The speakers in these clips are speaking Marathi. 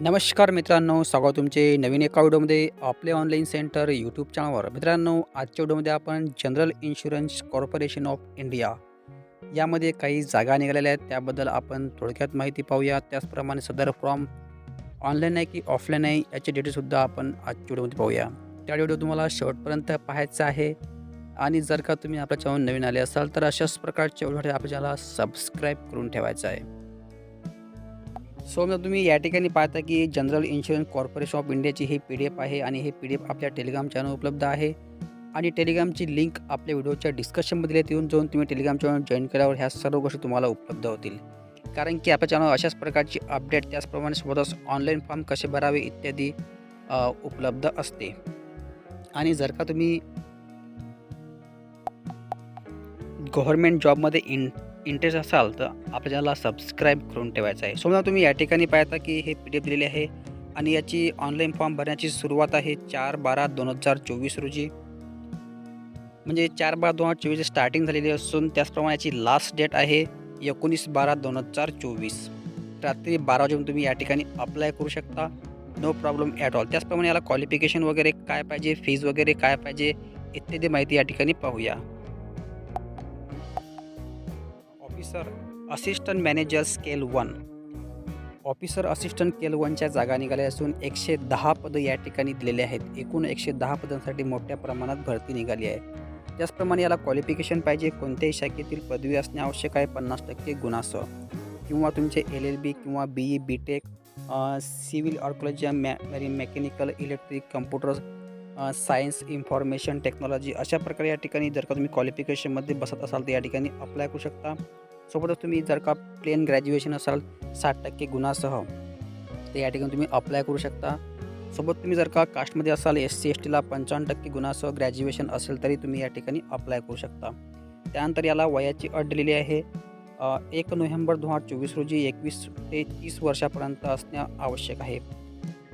नमस्कार मित्रांनो स्वागत तुमचे नवीन एका व्हिडिओमध्ये. आपले ऑनलाईन सेंटर यूट्यूब चॅनलवर मित्रांनो आजच्या व्हिडिओमध्ये आपण general insurance corporation of India यामध्ये काही जागा निघालेल्या आहेत. त्याबद्दल आपण थोडक्यात माहिती पाहूया. त्याचप्रमाणे सदर फॉर्म ऑनलाईन आहे की ऑफलाईन आहे याचे डिटेलसुद्धा आपण आजच्या व्हिडिओमध्ये पाहूया. त्या व्हिडिओ तुम्हाला शेवटपर्यंत पाहायचा आहे. आणि जर का तुम्ही आपल्या चॅनल नवीन आले असाल तर अशाच प्रकारच्या व्हिडिओ आपल्या चॅनलला सबस्क्राईब करून ठेवायचं आहे. सो मग तुम्ही या ठिकाणी पाहता की जनरल इन्शुरन्स कॉर्पोरेशन ऑफ इंडियाची ही पी डी एफ आहे आणि हे पी डी एफ आपल्या टेलिग्राम चॅनल उपलब्ध आहे. आणि टेलिग्रामची लिंक आपल्या व्हिडिओच्या डिस्कशनमध्ये येऊन जाऊन तुम्ही टेलिग्राम चॅनल जॉईन केल्यावर ह्या सर्व गोष्टी तुम्हाला उपलब्ध होतील. कारण की आपल्या चॅनल अशाच प्रकारची अपडेट त्याचप्रमाणे सोबतच ऑनलाईन फॉर्म कसे भरावे इत्यादी उपलब्ध असते. आणि जर का तुम्ही गव्हर्मेंट जॉबमध्ये इन इंटरेस्ट असाल तर आपल्या चॅनलला सबस्क्राईब करून ठेवायचं आहे. समजा तुम्ही या ठिकाणी पाहता की हे पी डी एफ दिलेले आहे आणि याची ऑनलाईन फॉर्म भरण्याची सुरुवात आहे चार बारा दोन हजार चोवीस रोजी. म्हणजे चार बारा दोन हजार चोवीस स्टार्टिंग झालेली असून त्याचप्रमाणे याची लास्ट डेट आहे एकोणीस बारा दोन हजार चोवीस. रात्री बारा वाजेपर्यंत तुम्ही या ठिकाणी अप्लाय करू शकता. नो प्रॉब्लेम ॲट ऑल त्याचप्रमाणे याला क्वालिफिकेशन वगैरे काय पाहिजे फीज वगैरे काय पाहिजे इत्यादी माहिती या ठिकाणी पाहूया. Officer assistant manager scale one. Officer assistant scale वनच्या जागा निघाल्या असून एकशे दहा पदं या ठिकाणी दिलेले आहेत. एकूण एकशे दहा पदांसाठी मोठ्या प्रमाणात भरती निघाली आहे. त्याचप्रमाणे याला क्वालिफिकेशन पाहिजे. कोणत्याही शाखेतील पदवी असणे आवश्यक आहे. पन्नास टक्के गुणासह किंवा तुमचे एल एल बी किंवा B E B tech civil archaeology मॅ mechanical electric computer science information technology अशा प्रकारे या ठिकाणी जर का तुम्ही क्वालिफिकेशनमध्ये बसत असाल तर या ठिकाणी अप्लाय करू शकता. सोबतच तुम्ही जर का प्लेन ग्रॅज्युएशन असाल साठ टक्के गुणासह तर या ठिकाणी तुम्ही अप्लाय करू शकता. सोबत तुम्ही जर का कास्टमध्ये असाल एस सी एस टीला पंचावन्न टक्के गुणासह ग्रॅज्युएशन असेल तरी तुम्ही या ठिकाणी अप्लाय करू शकता. त्यानंतर याला वयाची अट दिलेली आहे. एक नोव्हेंबर दोन हजार चोवीस रोजी एकवीस ते तीस वर्षापर्यंत असणे आवश्यक आहे.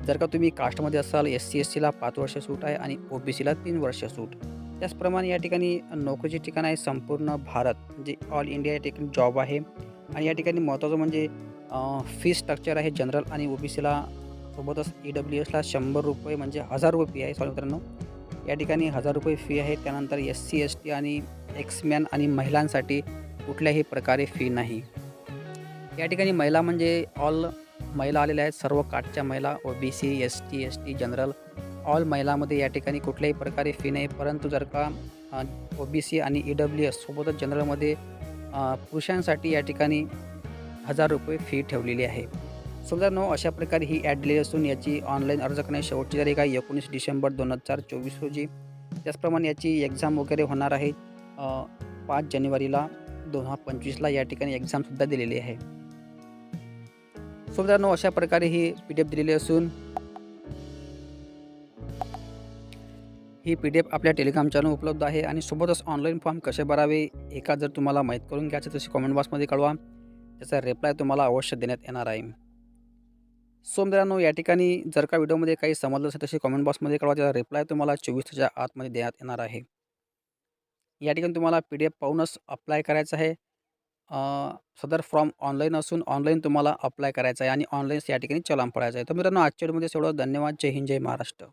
जर का तुम्ही कास्टमध्ये असाल एस सी एस सीला पाच वर्ष सूट आहे आणि ओ बी सीला तीन वर्ष सूट. त्याचप्रमाणे या ठिकाणी नोकरीचे ठिकाण आहे संपूर्ण भारत जे ऑल इंडिया या ठिकाणी जॉब आहे. आणि या ठिकाणी महत्त्वाचं म्हणजे फी स्ट्रक्चर आहे जनरल आणि ओ बी सीला सोबतच ई डब्ल्यू एसला शंभर रुपये म्हणजे हजार रुपये फी आहे. सॉरी मित्रांनो. या ठिकाणी हजार रुपये फी आहे. त्यानंतर एस सी एस टी आणि एक्समॅन आणि महिलांसाठी कुठल्याही प्रकारे फी नाही. या ठिकाणी महिला म्हणजे ऑल महिला आलेल्या आहेत. सर्व काटच्या महिला O B C S T S T general all महिलामध्ये या ठिकाणी कुठल्याही प्रकारे फी नाही. परंतु जर का ओ बी सी आणि ई डब्ल्यू एस सोबतच जनरलमध्ये पुरुषांसाठी या ठिकाणी हजार रुपये फी ठेवलेली आहे. समजा नो अशा प्रकारे ही ॲड दिलेली असून याची ऑनलाईन अर्ज करण्याची शेवटची तारीख आहे एकोणीस डिसेंबर दोन हजार चोवीस रोजी. त्याचप्रमाणे याची एक्झाम वगैरे होणार आहे पाच जानेवारीला दोन हजार पंचवीसला या ठिकाणी एक्झामसुद्धा दिलेली आहे. सो मित्रांनो अशा प्रकारे ही पी डी एफ दिलेली असून ही पी डी एफ आपल्या टेलिग्राम चॅनल उपलब्ध आहे आणि सोबतच ऑनलाईन फॉर्म कसे भरावे एका जर तुम्हाला माहीत करून घ्यायचं तसे कॉमेंट बॉक्समध्ये कळवा. त्याचा रिप्लाय तुम्हाला अवश्य देण्यात येणार आहे. सो मित्रांनो या ठिकाणी जर का व्हिडिओमध्ये काही समजलं असेल तसे कॉमेंट बॉक्समध्ये कळवा. त्याचा रिप्लाय तुम्हाला चोवीस आतमध्ये देण्यात येणार आहे. या ठिकाणी तुम्हाला पी डी एफ पाहूनच अप्लाय करायचं आहे. सदर फॉर्म ऑनलाईन असून ऑनलाईन तुम्हाला अप्लाय करायचं आहे आणि ऑनलाईन या ठिकाणी चलाम पडायचं आहे. तर मित्रांनो आजच्या व्हिडिओमध्ये एवढं धन्यवाद. जय हिंद. जय महाराष्ट्र.